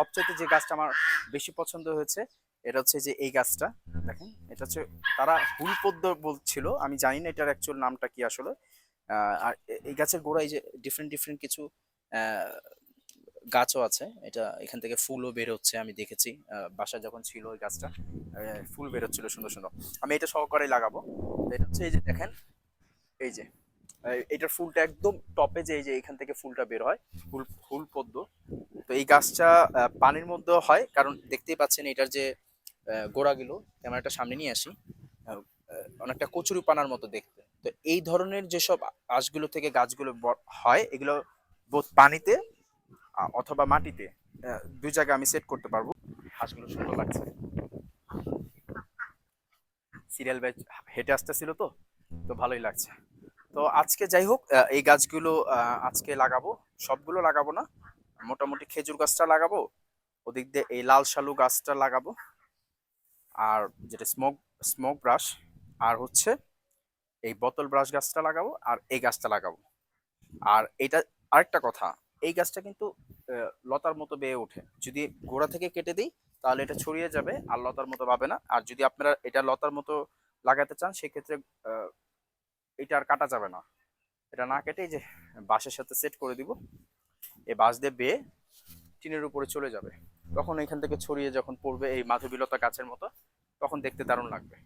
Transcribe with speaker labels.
Speaker 1: সবচেয়ে যে গাছটা আমার বেশি পছন্দ হয়েছে, এটা হচ্ছে যে এই গাছটা। দেখেন, এটা হচ্ছে তারা হুলপদ্ম বলছিল, আমি জানি না এটার অ্যাকচুয়াল নামটা কি আসলে। আর এই গাছের গোড়ায় যে ডিফারেন্ট ডিফারেন্ট কিছু গাছও আছে। এটা এখান থেকে ফুলও বের হচ্ছে, আমি দেখেছি। বাসায় যখন ছিল ওই গাছটা ফুল বের হচ্ছিল সুন্দর সুন্দর। আমি এটা সহকারে লাগাবো। এটা হচ্ছে এই যে দেখেন, এই যে এটার ফুলটা একদম টপে যে এই যে এখান থেকে ফুলটা বের হয় ফুল ফুল পদ্ম। তো এই গাছটা পানির মধ্যে হয়, কারণ দেখতেই পাচ্ছেন এটার যে গোড়াগুলো ক্যামেরাটা সামনে নিয়ে আসি। অনেকটা কচুরি পানার মতো দেখতে। তো এই ধরনের যেসব আঁশগুলো থেকে গাছগুলো হয়, এগুলো বোধ পানিতে অথবা মাটিতে দুই জায়গায় আমি সেট করতে পারব। হাঁসগুলো সুন্দর লাগছে। সিরিয়াল ব্যাচ হেঁটে আসতেছিল তো তো ভালোই লাগছে। তো আজকে যাই হোক এই গাছগুলো আজকে লাগাবো, সবগুলো লাগাবো না মোটামুটি খেজুর গাছটা লাগাবো, ওদিক দিয়ে এই লাল শালু গাছটা লাগাবো, আর যেটা স্মোক স্মোক ব্রাশ আর হচ্ছে এই বোতল ব্রাশ গাছটা লাগাবো, আর এই গাছটা লাগাবো। আর এটা আরেকটা কথা, এই গাছটা কিন্তু লতার মতো বেয়ে ওঠে। যদি গোড়া থেকে কেটে দিই, তাহলে এটা ছড়িয়ে যাবে, আর লতার মতো পাবে না। আর যদি আপনারা এটা লতার মতো লাগাতে চান, সেক্ষেত্রে এটা আর কাটা যাবে না। এটা না কেটে যে বাঁশের সাথে সেট করে দিব। এই বাঁশ দিয়ে বেয়ে টিনের উপরে চলে যাবে। তখন এখান থেকে ছড়িয়ে যখন পড়বে এই মাধবীলতা গাছের মতো, তখন দেখতে দারুণ লাগবে।